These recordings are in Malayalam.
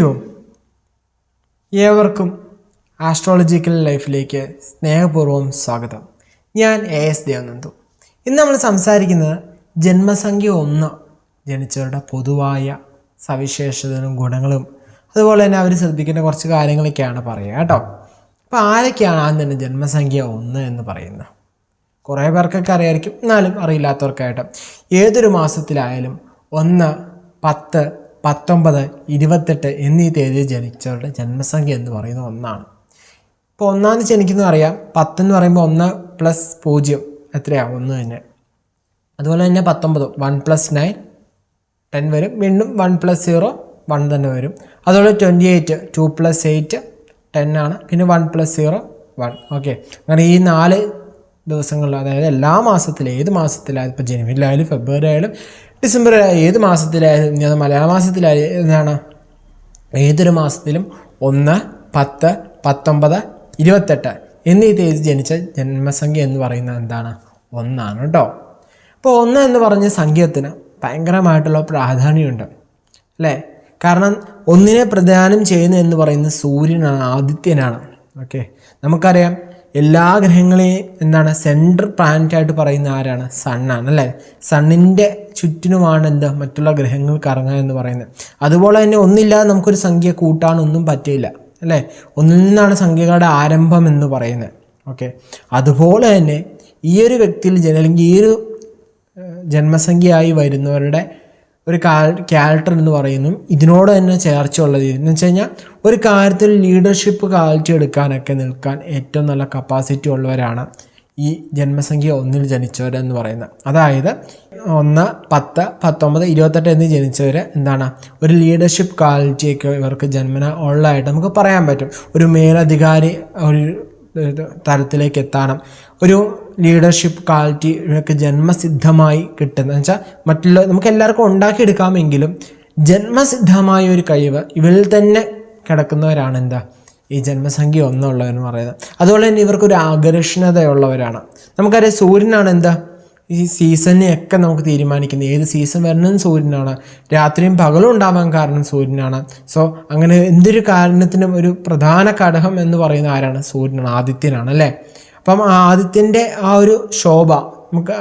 ഓം ഏവർക്കും ആസ്ട്രോളജിക്കൽ ലൈഫിലേക്ക് സ്നേഹപൂർവം സ്വാഗതം. ഞാൻ എ എസ് ദേവനന്ദു. ഇന്ന് നമ്മൾ സംസാരിക്കുന്നത് ജന്മസംഖ്യ ഒന്ന് ജനിച്ചവരുടെ പൊതുവായ സവിശേഷതകളും ഗുണങ്ങളും. അതുപോലെ തന്നെ അവർ ശ്രദ്ധിക്കേണ്ട കുറച്ച് കാര്യങ്ങളൊക്കെയാണ് പറയുക കേട്ടോ. അപ്പോൾ ആരൊക്കെയാണ് ആദ്യം തന്നെ ജന്മസംഖ്യ ഒന്ന് എന്ന് പറയുന്നത്? കുറേ പേർക്കൊക്കെ അറിയായിരിക്കും. എന്നാലും അറിയില്ലാത്തവർക്കായിട്ട്. ഏതൊരു മാസത്തിലായാലും ഒന്ന് പത്ത് പത്തൊമ്പത് ഇരുപത്തെട്ട് എന്നീ തീയതി ജനിച്ചവരുടെ ജന്മസംഖ്യ എന്ന് പറയുന്ന ഒന്നാണ്. ഇപ്പോൾ ഒന്നാന്ന് ജനിക്കുന്ന അറിയാം. പത്തെന്ന് പറയുമ്പോൾ ഒന്ന് പ്ലസ് പൂജ്യം. എത്രയാണ് ഒന്ന് തന്നെ. അതുപോലെ തന്നെ പത്തൊമ്പത്. വൺ പ്ലസ് നയൻ ടെൻ വരും. വീണ്ടും വൺ പ്ലസ് സീറോ വൺ തന്നെ വരും. അതുപോലെ twenty eight two plus eight ten ആണ്. പിന്നെ one plus zero one okay അങ്ങനെ ഈ നാല് ദിവസങ്ങളിൽ അതായത് എല്ലാ മാസത്തിലും ഏത് മാസത്തിലായാലും ഇപ്പോൾ ജനുവരിയിലായാലും ഫെബ്രുവരി ആയാലും ഡിസംബർ ഏത് മാസത്തിലായാലും ഇനി അത് മലയാള മാസത്തിലായാലും എന്താണ് ഏതൊരു മാസത്തിലും ഒന്ന് പത്ത് പത്തൊമ്പത് ഇരുപത്തെട്ട് എന്നീ തീയതി ജനിച്ച ജന്മസംഖ്യ എന്ന് പറയുന്നത് എന്താണ്? ഒന്നാണ് കേട്ടോ. അപ്പോൾ ഒന്ന് എന്ന് പറഞ്ഞ സംഖ്യത്തിന് ഭയങ്കരമായിട്ടുള്ള പ്രാധാന്യമുണ്ട്. അല്ലേ? കാരണം ഒന്നിനെ പ്രധാനം ചെയ്യുന്ന എന്ന് പറയുന്നത് സൂര്യനാണ് ആദിത്യനാണ്. ഓക്കെ. നമുക്കറിയാം എല്ലാ ഗ്രഹങ്ങളെയും എന്താണ് സെൻട്രൽ പ്ലാനറ്റായിട്ട് പറയുന്ന ആരാണ്? സണ്ണാണ് അല്ലേ? സണ്ണിന്റെ ചുറ്റിനുമാണ് എന്താ? മറ്റുള്ള ഗ്രഹങ്ങൾ കറങ്ങുക എന്ന് പറയുന്നത്. അതുപോലെ തന്നെ ഒന്നില്ലാതെ നമുക്കൊരു സംഖ്യ കൂട്ടാനൊന്നും പറ്റില്ല അല്ലേ? ഒന്നിൽ നിന്നാണ് സംഖ്യകളുടെ ആരംഭം എന്ന് പറയുന്നത്. ഓക്കെ അതുപോലെ തന്നെ ഈ ഒരു വ്യക്തിയിൽ അല്ലെങ്കിൽ ഈ ഒരു ജന്മസംഖ്യയായി വരുന്നവരുടെ ഒരു ക്യാരക്ടർ എന്ന് പറയുന്നു. ഇതിനോട് തന്നെ ചേർച്ചയുള്ളത് എന്ന് വെച്ച് കഴിഞ്ഞാൽ ഒരു കാര്യത്തിൽ ലീഡർഷിപ്പ് ക്വാളിറ്റി എടുക്കാനൊക്കെ നിൽക്കാൻ ഏറ്റവും നല്ല കപ്പാസിറ്റി ഉള്ളവരാണ് ഈ ജന്മസംഖ്യ ഒന്നിൽ ജനിച്ചവരെന്ന് പറയുന്നത്. അതായത് ഒന്ന് പത്ത് പത്തൊമ്പത് ഇരുപത്തെട്ട് എന്നീ ജനിച്ചവർ എന്താണ്? ഒരു ലീഡർഷിപ്പ് ക്വാളിറ്റിയൊക്കെ ഇവർക്ക് ജന്മന ഉള്ളതായിട്ട് നമുക്ക് പറയാൻ പറ്റും. ഒരു മേലധികാരി ഒരു തരത്തിലേക്ക് എത്താനും ഒരു ലീഡർഷിപ്പ് ക്വാളിറ്റി ഇവർക്ക് ജന്മസിദ്ധമായി കിട്ടുന്ന വെച്ചാൽ മറ്റുള്ള നമുക്ക് എല്ലാവർക്കും ഉണ്ടാക്കിയെടുക്കാമെങ്കിലും ജന്മസിദ്ധമായ ഒരു കഴിവ് ഇവരിൽ തന്നെ കിടക്കുന്നവരാണ് എന്താ? ഈ ജന്മസംഖ്യ ഒന്നുള്ളവരെന്ന് പറയുന്നത്. അതുപോലെ തന്നെ ഇവർക്കൊരു ആകർഷണതയുള്ളവരാണ്. നമുക്കറിയാം സൂര്യനാണ് എന്താ? ഈ സീസണിനെയൊക്കെ നമുക്ക് തീരുമാനിക്കുന്നത്. ഏത് സീസൺ വരണം സൂര്യനാണ്. രാത്രിയും പകലും ഉണ്ടാവാൻ കാരണം സൂര്യനാണ്. സോ അങ്ങനെ എന്തൊരു കാരണത്തിനും ഒരു പ്രധാന ഘടകം എന്ന് പറയുന്ന ആരാണ്? സൂര്യനാണ് ആദിത്യനാണ് അല്ലേ? അപ്പം ആദിത്യന്റെ ആ ഒരു ശോഭ നമുക്ക്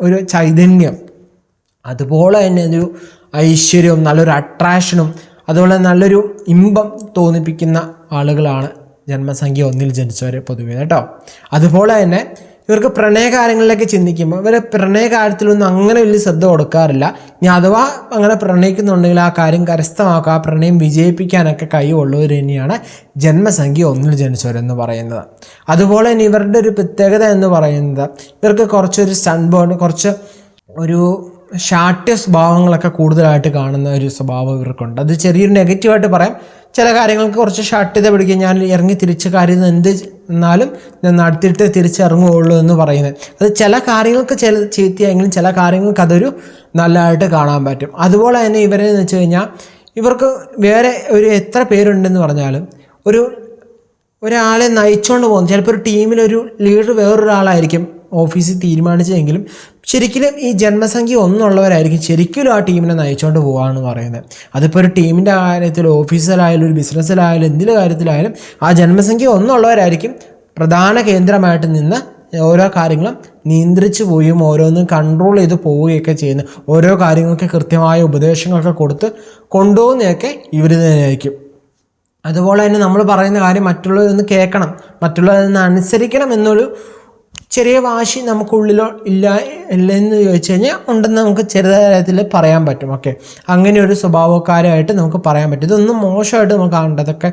ഒരു ചൈതന്യം അതുപോലെ തന്നെ ഒരു ഐശ്വര്യവും നല്ലൊരു അട്രാക്ഷനും അതുപോലെ നല്ലൊരു ഇമ്പം തോന്നിപ്പിക്കുന്ന ആളുകളാണ് ജന്മസംഖ്യ ഒന്നിൽ ജനിച്ചവർ പൊതുവേ കേട്ടോ? അതുപോലെ തന്നെ ഇവർക്ക് പ്രണയകാര്യങ്ങളിലേക്ക് ചിന്തിക്കുമ്പോൾ ഇവരെ പ്രണയകാര്യത്തിലൊന്നും അങ്ങനെ വലിയ ശ്രദ്ധ കൊടുക്കാറില്ല. ഇനി അഥവാ അങ്ങനെ പ്രണയിക്കുന്നുണ്ടെങ്കിൽ ആ കാര്യം കരസ്ഥമാക്കുക ആ പ്രണയം വിജയിപ്പിക്കാനൊക്കെ കഴിവുള്ളവർ തന്നെയാണ് ജന്മസംഖ്യ ഒന്നിൽ ജനിച്ചവരെന്ന് പറയുന്നത്. അതുപോലെ തന്നെ ഇവരുടെ ഒരു പ്രത്യേകത എന്ന് പറയുന്നത് ഇവർക്ക് കുറച്ചൊരു സൺബേൺ കുറച്ച് ഒരു ഷാട്ട്യ സ്വഭാവങ്ങളൊക്കെ കൂടുതലായിട്ട് കാണുന്ന ഒരു സ്വഭാവം ഇവർക്കുണ്ട്. അത് ചെറിയൊരു നെഗറ്റീവായിട്ട് പറയാം. ചില കാര്യങ്ങൾക്ക് കുറച്ച് ഷട്ടിത പിടിക്കും ഞാൻ ഇറങ്ങി തിരിച്ച കാര്യം എന്ത് എന്നാലും ഞാൻ നടത്തിയിട്ട് തിരിച്ചിറങ്ങുകയുള്ളൂ എന്ന് പറയുന്നത്. അത് ചില കാര്യങ്ങൾക്ക് ചില ചീത്തയെങ്കിലും ചില കാര്യങ്ങൾക്ക് അതൊരു നല്ലതായിട്ട് കാണാൻ പറ്റും. അതുപോലെ തന്നെ ഇവരെ എന്ന് വെച്ച് കഴിഞ്ഞാൽ ഇവർക്ക് വേറെ ഒരു എത്ര പേരുണ്ടെന്ന് പറഞ്ഞാലും ഒരു ഒരാളെ നയിച്ചുകൊണ്ട് പോകുന്നു. ചിലപ്പോൾ ഒരു ടീമിലൊരു ലീഡർ വേറൊരാളായിരിക്കും ഓഫീസിൽ തീരുമാനിച്ചതെങ്കിലും ശരിക്കും ഈ ജന്മസംഖ്യ ഒന്നുള്ളവരായിരിക്കും ശരിക്കും ആ ടീമിനെ നയിച്ചുകൊണ്ട് പോകാമെന്ന് പറയുന്നത്. അതിപ്പോൾ ഒരു ടീമിന്റെ കാര്യത്തിൽ ഓഫീസിലായാലും ഒരു ബിസിനസ്സിലായാലും എന്തിന്റെ കാര്യത്തിലായാലും ആ ജന്മസംഖ്യ ഒന്നുള്ളവരായിരിക്കും പ്രധാന കേന്ദ്രമായിട്ട് നിന്ന് ഓരോ കാര്യങ്ങളും നിയന്ത്രിച്ചു പോയും ഓരോന്നും കൺട്രോൾ ചെയ്ത് പോവുകയൊക്കെ ചെയ്യുന്നു. ഓരോ കാര്യങ്ങൾക്ക് കൃത്യമായ ഉപദേശങ്ങളൊക്കെ കൊടുത്ത് കൊണ്ടുപോകുന്നതൊക്കെ ഇവർ തന്നെയായിരിക്കും. അതുപോലെ തന്നെ നമ്മൾ പറയുന്ന കാര്യം മറ്റുള്ളവരിൽ നിന്ന് കേൾക്കണം. മറ്റുള്ളവരിൽ നിന്ന് അനുസരിക്കണം എന്നൊരു ചെറിയ വാശി നമുക്കുള്ളിലോ ഇല്ല ഇല്ല എന്ന് ചോദിച്ചു കഴിഞ്ഞാൽ ഉണ്ടെന്ന് നമുക്ക് ചെറിയ കാര്യത്തിൽ പറയാൻ പറ്റും. ഓക്കെ. അങ്ങനെ ഒരു സ്വഭാവക്കാരായിട്ട് നമുക്ക് പറയാൻ പറ്റും. ഇതൊന്നും മോശമായിട്ട് നമുക്ക് കാണേണ്ടതൊക്കെ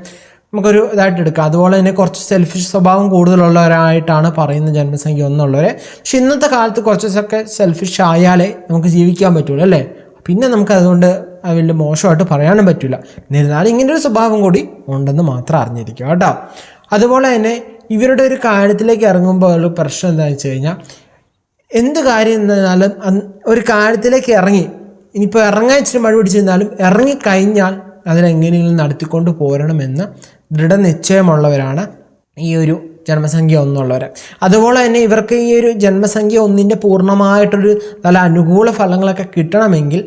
നമുക്കൊരു ഇതായിട്ട് എടുക്കാം. അതുപോലെ തന്നെ കുറച്ച് സെൽഫിഷ് സ്വഭാവം കൂടുതലുള്ളവരായിട്ടാണ് പറയുന്ന ജന്മസംഖ്യ ഒന്നുള്ളവരെ. പക്ഷെ ഇന്നത്തെ കാലത്ത് കുറച്ചൊക്കെ സെൽഫിഷ് ആയാലേ നമുക്ക് ജീവിക്കാൻ പറ്റുള്ളൂ അല്ലേ? പിന്നെ നമുക്ക് അതുകൊണ്ട് അത് വലിയ മോശമായിട്ട് പറയാനും പറ്റില്ല എന്നിരുന്നാലും ഇങ്ങനെ ഒരു സ്വഭാവം കൂടി ഉണ്ടെന്ന് മാത്രം അറിഞ്ഞിരിക്കുക കേട്ടോ. അതുപോലെ തന്നെ ഇവരുടെ ഒരു കാര്യത്തിലേക്ക് ഇറങ്ങുമ്പോൾ ഉള്ള പ്രശ്നം എന്താണെന്ന് വെച്ച് കഴിഞ്ഞാൽ എന്ത് കാര്യം എന്നാലും ഒരു കാര്യത്തിലേക്ക് ഇറങ്ങി ഇനിയിപ്പോൾ ഇറങ്ങാൻ ഇച്ചിരി മഴ പിടിച്ചിരുന്നാലും ഇറങ്ങിക്കഴിഞ്ഞാൽ അതിനെങ്ങനെയെങ്കിലും നടത്തിക്കൊണ്ട് പോരണമെന്ന് ദൃഢനിശ്ചയമുള്ളവരാണ് ഈ ഒരു ജന്മസംഖ്യ ഒന്നുള്ളവർ അതുപോലെ തന്നെ ഇവർക്ക് ഈ ഒരു ജന്മസംഖ്യ ഒന്നിന്റെ പൂർണമായിട്ടൊരു നല്ല അനുകൂല ഫലങ്ങളൊക്കെ കിട്ടണമെങ്കിൽ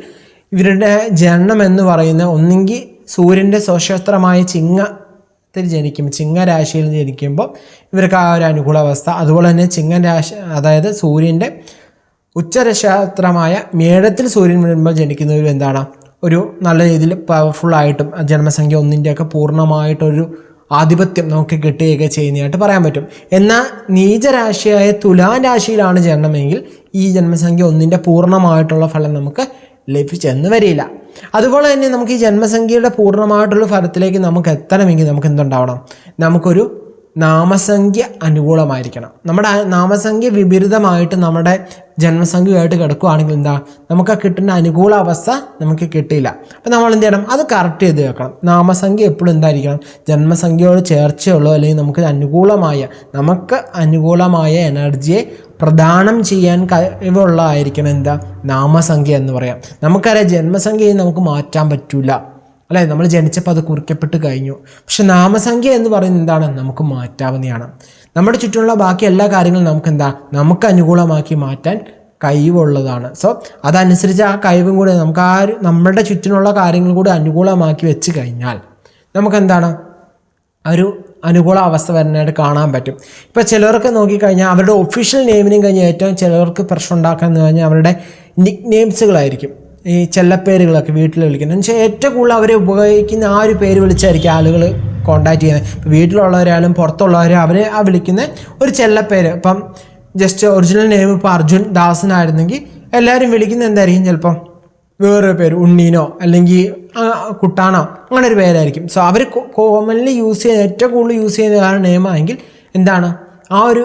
ഇവരുടെ ജനനം എന്ന് പറയുന്ന ഒന്നെങ്കിൽ സൂര്യന്റെ സ്വക്ഷേത്രമായ ചിങ്ങത്തിൽ ജനിക്കും ചിങ്ങരാശിയിൽ ജനിക്കുമ്പോൾ ഇവർക്ക് ആ ഒരു അനുകൂലാവസ്ഥ. അതുപോലെ തന്നെ ചിങ്ങൻ രാശി അതായത് സൂര്യന്റെ ഉച്ചനക്ഷത്രമായ മേടത്തിൽ സൂര്യൻ വരുമ്പോൾ ജനിക്കുന്നവരും എന്താണ്? ഒരു നല്ല രീതിയിൽ പവർഫുള്ളായിട്ടും ജന്മസംഖ്യ ഒന്നിന്റെയൊക്കെ പൂർണമായിട്ടൊരു ആധിപത്യം നമുക്ക് കിട്ടുകയൊക്കെ ചെയ്യുന്നതായിട്ട് പറയാൻ പറ്റും. എന്നാൽ നീചരാശിയായ തുലാം രാശിയിലാണ് ജനനമെങ്കിൽ ഈ ജന്മസംഖ്യ ഒന്നിന്റെ പൂർണമായിട്ടുള്ള ഫലം നമുക്ക് ലഭിച്ചെന്ന് വരില്ല. അതുപോലെ തന്നെ നമുക്ക് ഈ ജന്മസംഖ്യയുടെ പൂർണമായിട്ടുള്ള ഫലത്തിലേക്ക് നമുക്ക് എത്തണമെങ്കിൽ നമുക്ക് എന്തുണ്ടാവണം? നമുക്കൊരു നാമസംഖ്യ അനുകൂലമായിരിക്കണം. നമ്മുടെ നാമസംഖ്യ വിപരീതമായിട്ട് നമ്മുടെ ജന്മസംഖ്യയായിട്ട് കിടക്കുകയാണെങ്കിൽ എന്താ? നമുക്ക് കിട്ടുന്ന അനുകൂല അവസ്ഥ നമുക്ക് കിട്ടിയില്ല. അപ്പം നമ്മൾ എന്ത് ചെയ്യണം? അത് കറക്റ്റ് ചെയ്ത് വെക്കണം. നാമസംഖ്യ എപ്പോഴും എന്തായിരിക്കണം? ജന്മസംഖ്യയോട് ചേർച്ചയുള്ളോ അല്ലെങ്കിൽ നമുക്ക് അനുകൂലമായ നമുക്ക് അനുകൂലമായ എനർജിയെ പ്രദാനം ചെയ്യാൻ കഴിവുള്ളതായിരിക്കണം എന്താ? നാമസംഖ്യ എന്ന് പറയാം. നമുക്കറിയാം ജന്മസംഖ്യയെ നമുക്ക് മാറ്റാൻ പറ്റില്ല അല്ലേ? നമ്മൾ ജനിച്ചപ്പോൾ അത് കുറിക്കപ്പെട്ട് കഴിഞ്ഞു. പക്ഷെ നാമസംഖ്യ എന്ന് പറയുന്നത് എന്താണ്? നമുക്ക് മാറ്റാവുന്നതാണ്. നമ്മുടെ ചുറ്റുമുള്ള ബാക്കി എല്ലാ കാര്യങ്ങളും നമുക്ക് എന്താ? നമുക്ക് അനുകൂലമാക്കി മാറ്റാൻ കഴിവുള്ളതാണ്. സോ അതനുസരിച്ച് ആ കഴിവും കൂടി നമുക്ക് ആ നമ്മുടെ ചുറ്റിനുള്ള കാര്യങ്ങൾ കൂടി അനുകൂലമാക്കി വെച്ച് കഴിഞ്ഞാൽ നമുക്കെന്താണ് ഒരു അനുകൂല അവസ്ഥ വരുന്നതായിട്ട് കാണാൻ പറ്റും. ഇപ്പോൾ ചിലർക്ക് നോക്കിക്കഴിഞ്ഞാൽ അവരുടെ ഒഫീഷ്യൽ നെയിമിനും കഴിഞ്ഞ് ഏറ്റവും ചിലർക്ക് പ്രശ്നം ഉണ്ടാക്കാന്ന് പറഞ്ഞാൽ അവരുടെ നിക് നെയിംസുകളായിരിക്കും ഈ ചെല്ലപ്പേരുകളൊക്കെ വീട്ടിൽ വിളിക്കുന്നത്. എന്ന് വെച്ചാൽ ഏറ്റവും കൂടുതൽ അവർ ഉപയോഗിക്കുന്ന ആ ഒരു പേര് വിളിച്ചായിരിക്കും ആളുകൾ കോണ്ടാക്ട് ചെയ്യുന്നത്. ഇപ്പോൾ വീട്ടിലുള്ളവരായാലും പുറത്തുള്ളവരും അവരെ ആ വിളിക്കുന്ന ഒരു ചെല്ലപ്പേര്. ഇപ്പം ജസ്റ്റ് ഒറിജിനൽ നെയിം ഇപ്പോൾ അർജുൻ ദാസനായിരുന്നെങ്കിൽ എല്ലാവരും വിളിക്കുന്നത് എന്തായിരിക്കും ചിലപ്പം? വേറൊരു പേര് ഉണ്ണീനോ അല്ലെങ്കിൽ കുട്ടാനോ അങ്ങനെ ഒരു പേരായിരിക്കും. സോ അവർ കോമൺലി യൂസ് ചെയ്യുന്ന ഏറ്റവും കൂടുതൽ യൂസ് ചെയ്യുന്ന ആ നെയിമാണെങ്കിൽ എന്താണ്? ആ ഒരു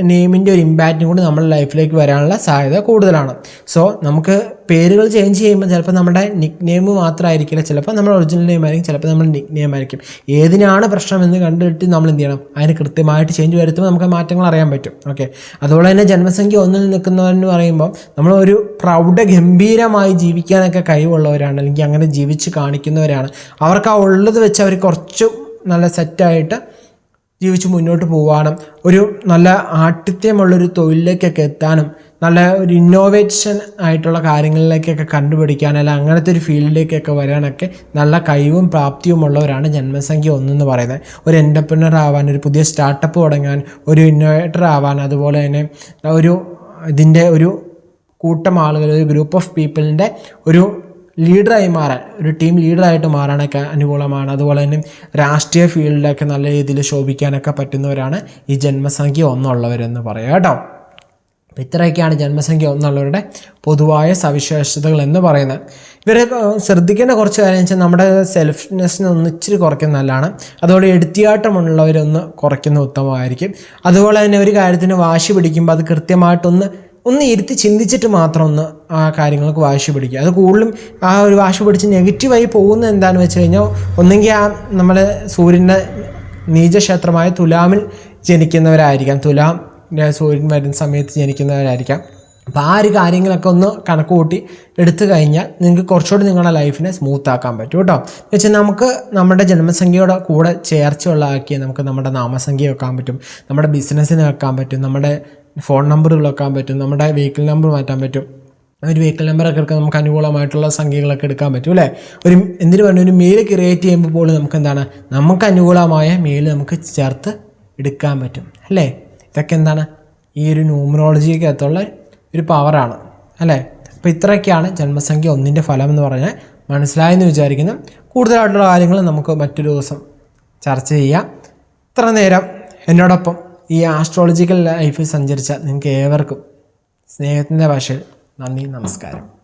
നെയിമിന്റെ ഒരു ഇമ്പാക്റ്റും കൂടി നമ്മുടെ ലൈഫിലേക്ക് വരാനുള്ള സാധ്യത കൂടുതലാണ്. സോ നമുക്ക് പേരുകൾ ചേഞ്ച് ചെയ്യുമ്പോൾ ചിലപ്പോൾ നമ്മുടെ നിക് നെയിം മാത്രമായിരിക്കില്ല. ചിലപ്പോൾ നമ്മുടെ ഒറിജിനൽ നെയിം ആയിരിക്കും ചിലപ്പോൾ നമ്മുടെ നിക് നെയിം ആയിരിക്കും. ഏതിനാണ് പ്രശ്നം എന്ന് കണ്ടിട്ട് നമ്മൾ എന്ത് ചെയ്യണം? അതിന് കൃത്യമായിട്ട് ചേഞ്ച് വരുത്തുമ്പോൾ നമുക്ക് മാറ്റങ്ങൾ അറിയാൻ പറ്റും. ഓക്കെ അതുപോലെ തന്നെ ജന്മസംഖ്യ ഒന്നിൽ നിൽക്കുന്നവരെന്ന് പറയുമ്പോൾ നമ്മൾ ഒരു പ്രൗഢ ഗംഭീരമായി ജീവിക്കാനൊക്കെ കഴിവുള്ളവരാണ്. അല്ലെങ്കിൽ അങ്ങനെ ജീവിച്ച് കാണിക്കുന്നവരാണ്. അവർക്ക് ആ ഉള്ളത് വെച്ച് അവർ കുറച്ച് നല്ല സെറ്റായിട്ട് ജീവിച്ച് മുന്നോട്ട് പോകാനും ഒരു നല്ല ആഠിത്യമുള്ളൊരു തൊഴിലിലേക്കൊക്കെ എത്താനും നല്ല ഒരു ഇന്നോവേഷൻ ആയിട്ടുള്ള കാര്യങ്ങളിലേക്കൊക്കെ കണ്ടുപിടിക്കാൻ അല്ല അങ്ങനത്തെ ഒരു ഫീൽഡിലേക്കൊക്കെ വരാനൊക്കെ നല്ല കഴിവും പ്രാപ്തിയും ഉള്ളവരാണ് ജന്മസംഖ്യ ഒന്നെന്ന് പറയുന്നത്. ഒരു എന്റർപ്രണർ ആവാൻ ഒരു പുതിയ സ്റ്റാർട്ടപ്പ് തുടങ്ങാൻ ഒരു ഇന്നോവേറ്റർ ആവാൻ അതുപോലെ തന്നെ ഒരു ഇതിന്റെ ഒരു കൂട്ടം ആളുകൾ ഒരു ഗ്രൂപ്പ് ഓഫ് പീപ്പിളിന്റെ ഒരു ലീഡറായി മാറാൻ ഒരു ടീം ലീഡറായിട്ട് മാറാനൊക്കെ അനുകൂലമാണ്. അതുപോലെ തന്നെ രാഷ്ട്രീയ ഫീൽഡിലൊക്കെ നല്ല രീതിയിൽ ശോഭിക്കാനൊക്കെ പറ്റുന്നവരാണ് ഈ ജന്മസംഖ്യ ഒന്നുള്ളവരെന്ന് പറയാം കേട്ടോ. ഇത്രയൊക്കെയാണ് ജന്മസംഖ്യ ഒന്നുള്ളവരുടെ പൊതുവായ സവിശേഷതകൾ എന്ന് പറയുന്നത്. ഇവരെ ശ്രദ്ധിക്കേണ്ട കുറച്ച് കാര്യം വെച്ചാൽ നമ്മുടെ സെൽഫ്നെസ്സിനെ ഒന്ന് ഇച്ചിരി കുറയ്ക്കുന്ന നല്ലതാണ്. അതുപോലെ എടുത്തിയാട്ടമുള്ളവരൊന്ന് കുറയ്ക്കുന്ന ഉത്തമമായിരിക്കും. അതുപോലെ തന്നെ ഒരു കാര്യത്തിന് വാശി പിടിക്കുമ്പോൾ അത് കൃത്യമായിട്ടൊന്ന് ഒന്ന് ഇരുത്തി ചിന്തിച്ചിട്ട് മാത്രം ഒന്ന് ആ കാര്യങ്ങൾക്ക് വാശി പിടിക്കുക. അത് കൂടുതലും ആ ഒരു വാശി പിടിച്ച് നെഗറ്റീവായി പോകുന്നത് എന്താണെന്ന് വെച്ച് കഴിഞ്ഞാൽ ഒന്നെങ്കിൽ ആ നമ്മുടെ സൂര്യന്റെ നീചക്ഷേത്രമായ തുലാമിൽ ജനിക്കുന്നവരായിരിക്കാം. തുലാം സൂര്യൻ വരുന്ന സമയത്ത് ജനിക്കുന്നവരായിരിക്കാം. അപ്പോൾ ആ ഒരു കാര്യങ്ങളൊക്കെ ഒന്ന് കണക്ക് കൂട്ടി എടുത്തു കഴിഞ്ഞാൽ നിങ്ങൾക്ക് കുറച്ചുകൂടി നിങ്ങളുടെ ലൈഫിനെ സ്മൂത്ത് ആക്കാൻ പറ്റും കേട്ടോ. എന്ന് വെച്ചാൽ നമുക്ക് നമ്മുടെ ജന്മസംഖ്യയുടെ കൂടെ ചേർച്ചയുള്ളതാക്കി നമുക്ക് നമ്മുടെ നാമസംഖ്യ വെക്കാൻ പറ്റും. നമ്മുടെ ബിസിനസ്സിന് വെക്കാൻ പറ്റും. നമ്മുടെ ഫോൺ നമ്പറുകൾ വെക്കാൻ പറ്റും. നമ്മുടെ വെഹിക്കിൾ നമ്പർ മാറ്റാൻ പറ്റും. ഒരു വെഹിക്കിൾ നമ്പറൊക്കെ എടുക്കാൻ നമുക്ക് അനുകൂലമായിട്ടുള്ള സംഖ്യകളൊക്കെ എടുക്കാൻ പറ്റും അല്ലേ? ഒരു എന്തിനു പറഞ്ഞു? ഒരു മെയിൽ ക്രിയേറ്റ് ചെയ്യുമ്പോൾ പോലും നമുക്ക് എന്താണ്? നമുക്ക് അനുകൂലമായ മെയിൽ നമുക്ക് ചേർത്ത് എടുക്കാൻ പറ്റും അല്ലേ? ഇതൊക്കെ എന്താണ്? ഈ ഒരു ന്യൂമറോളജിക്കകത്തുള്ള ഒരു പവറാണ് അല്ലേ? അപ്പോൾ ഇത്രയൊക്കെയാണ് ജന്മസംഖ്യ ഒന്നിന്റെ ഫലം എന്ന് പറഞ്ഞാൽ മനസ്സിലായെന്ന് വിചാരിക്കുന്നു. കൂടുതലായിട്ടുള്ള കാര്യങ്ങൾ നമുക്ക് മറ്റൊരു ദിവസം ചർച്ച ചെയ്യാം. ഇത്ര നേരം എന്നോടൊപ്പം ഈ ആസ്ട്രോളജിക്കൽ ലൈഫിൽ സഞ്ചരിച്ച നിങ്ങൾക്ക് ഏവർക്കും സ്നേഹത്തിന്റെ ഭാഷയിൽ നന്ദി നമസ്കാരം.